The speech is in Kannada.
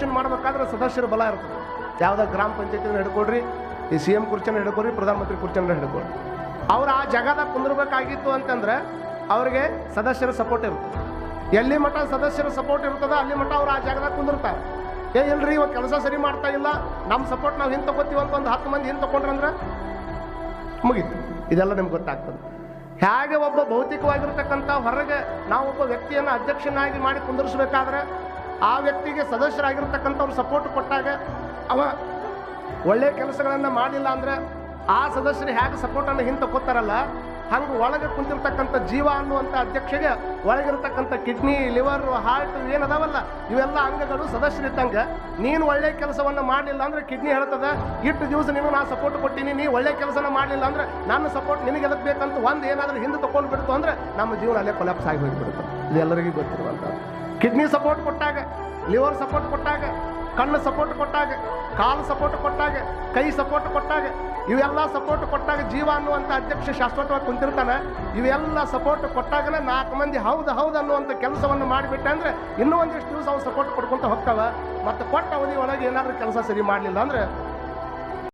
ಎಲೆಕ್ಷನ್ ಮಾಡಬೇಕಾದ್ರೆ ಸದಸ್ಯರ ಬಲ ಇರ್ತದೆ. ಯಾವುದೋ ಗ್ರಾಮ ಪಂಚಾಯತಿನ ಹಿಡ್ಕೊಡ್ರಿ ಈ ಸಿ ಎಂ ಕುರ್ಚಿನ ಹಿಡ್ಕೊಡ್ರಿ ಪ್ರಧಾನಮಂತ್ರಿ ಕುರ್ಚಿನ ಹಿಡ್ಕೊಡ್ರಿ ಅವ್ರು ಆ ಜಾಗದಾಗ ಕುಂದಿರ್ಬೇಕಾಗಿತ್ತು ಅಂತಂದ್ರೆ ಅವ್ರಿಗೆ ಸದಸ್ಯರ ಸಪೋರ್ಟ್ ಇರ್ತದೆ. ಎಲ್ಲಿ ಮಠ ಸದಸ್ಯರ ಸಪೋರ್ಟ್ ಇರ್ತದೆ ಅಲ್ಲಿ ಮಟ್ಟ ಅವ್ರು ಆ ಜಾಗದಾಗ ಕುಂದಿರ್ತಾರೆ. ಏ, ಇಲ್ರಿ, ಇವಾಗ ಕೆಲಸ ಸರಿ ಮಾಡ್ತಾ ಇಲ್ಲ ನಮ್ಮ ಸಪೋರ್ಟ್ ನಾವು ಹಿಂದೆ ತಗೋತೀವಿ ಅಂತ ಒಂದು ಹತ್ತು ಮಂದಿ ಹಿಂದೆ ತಗೊಂಡ್ರಂದ್ರೆ ಮುಗೀತು. ಇದೆಲ್ಲ ನಿಮ್ಗೆ ಗೊತ್ತಾಗ್ತದೆ. ಹೇಗೆ ಒಬ್ಬ ಭೌತಿಕವಾಗಿರ್ತಕ್ಕಂಥ ಹೊರಗೆ ನಾವು ಒಬ್ಬ ವ್ಯಕ್ತಿಯನ್ನು ಅಧ್ಯಕ್ಷನಾಗಿ ಮಾಡಿ ಕುಂದಿರಿಸ್ಬೇಕಾದ್ರೆ ಆ ವ್ಯಕ್ತಿಗೆ ಸದಸ್ಯರಾಗಿರ್ತಕ್ಕಂಥವ್ರು ಸಪೋರ್ಟ್ ಕೊಟ್ಟಾಗ ಅವ ಒಳ್ಳೆಯ ಕೆಲಸಗಳನ್ನು ಮಾಡಿಲ್ಲ ಅಂದರೆ ಆ ಸದಸ್ಯರು ಹೇಗೆ ಸಪೋರ್ಟನ್ನು ಹಿಂದೆ ತಗೋತಾರಲ್ಲ ಹಂಗೆ ಒಳಗೆ ಕುಂತಿರ್ತಕ್ಕಂಥ ಜೀವ ಅನ್ನುವಂಥ ಅಧ್ಯಕ್ಷಗೆ ಒಳಗಿರ್ತಕ್ಕಂಥ ಕಿಡ್ನಿ ಲಿವರ್ ಹಾರ್ಟ್ ಏನದಾವಲ್ಲ, ಇವೆಲ್ಲ ಅಂಗಗಳು ಸದಸ್ಯರಿದ್ದಂಗೆ ನೀನು ಒಳ್ಳೆ ಕೆಲಸವನ್ನು ಮಾಡಲಿಲ್ಲ ಅಂದ್ರೆ ಕಿಡ್ನಿ ಹೇಳ್ತದ, ಇಟ್ಟು ದಿವಸ ನೀನು ನಾನು ಸಪೋರ್ಟ್ ಕೊಟ್ಟಿನಿ, ನೀ ಒಳ್ಳೆ ಕೆಲಸನ ಮಾಡಲಿಲ್ಲ ಅಂದ್ರೆ ನನ್ನ ಸಪೋರ್ಟ್ ನಿನಗೆ ಎದಕ್ಕೆ ಬೇಕಂತ ಒಂದು ಏನಾದರೂ ಹಿಂದೆ ತಗೊಂಡು ಬಿಡ್ತು ಅಂದ್ರೆ ನಮ್ಮ ಜೀವನ ಅಲ್ಲೇ ಕೊಲಾಪ್ಸ್ ಆಗಿ ಹೋಗಿಬಿಡುತ್ತೆ. ಇದು ಎಲ್ಲರಿಗೂ ಗೊತ್ತಿರುವಂಥದ್ದು. ಕಿಡ್ನಿ ಸಪೋರ್ಟ್ ಕೊಟ್ಟಾಗ ಲಿವರ್ ಸಪೋರ್ಟ್ ಕೊಟ್ಟಾಗ, ಕಣ್ಣು ಸಪೋರ್ಟ್ ಕೊಟ್ಟಾಗ, ಕಾಲು ಸಪೋರ್ಟ್ ಕೊಟ್ಟಾಗ, ಕೈ ಸಪೋರ್ಟ್ ಕೊಟ್ಟಾಗ, ಇವೆಲ್ಲ ಸಪೋರ್ಟ್ ಕೊಟ್ಟಾಗ ಜೀವ ಅನ್ನುವಂಥ ಅಧ್ಯಕ್ಷ ಶಾಶ್ವತವಾಗಿ ಕುಂತಿರ್ತಾನೆ, ಇವೆಲ್ಲ ಸಪೋರ್ಟ್ ಕೊಟ್ಟಾಗಲೇ ನಾಲ್ಕು ಮಂದಿ ಹೌದು ಹೌದು ಅನ್ನುವಂಥ ಕೆಲಸವನ್ನು ಮಾಡಿಬಿಟ್ಟೆ ಅಂದ್ರೆ ಇನ್ನೂ ಒಂದಿಷ್ಟು ದಿವಸ ಅವ್ರು ಸಪೋರ್ಟ್ ಕೊಡ್ಕೊಂತ ಹೋಗ್ತಾವೆ. ಮತ್ತು ಕೊಟ್ಟ ಅವಧಿ ಒಳಗೆ ಏನಾದರೂ ಕೆಲಸ ಸರಿ ಮಾಡಲಿಲ್ಲ ಅಂದ್ರೆ